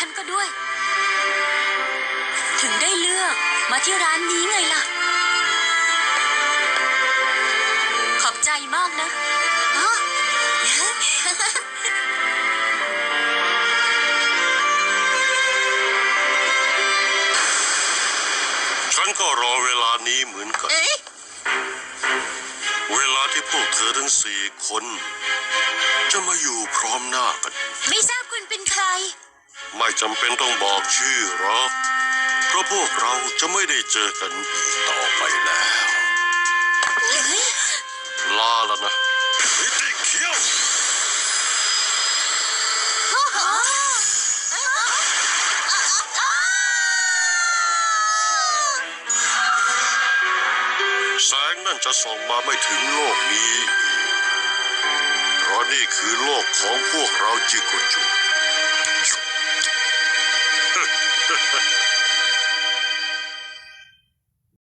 ฉันก็ด้วย ถึงได้เลือกมาที่ร้านนี้ไงล่ะ ขอบใจมากนะอ๋อฉันก็รอเวลานี้เหมือนกัน เอ๊ะเวลาที่พวกเธอทั้งสี่คน จะมาอยู่พร้อมหน้ากัน ไม่ทราบคุณเป็นใคร ไม่จำเป็นต้องบอกชื่อหรอก เพราะพวกเราจะไม่ได้เจอกันอีกต่อไปแล้ว ลาแล้วนะนิติเขียวแสงนั่นจะส่องมาไม่ถึงโลกนี้ เพราะนี่คือโลกของพวกเราจิโกจุ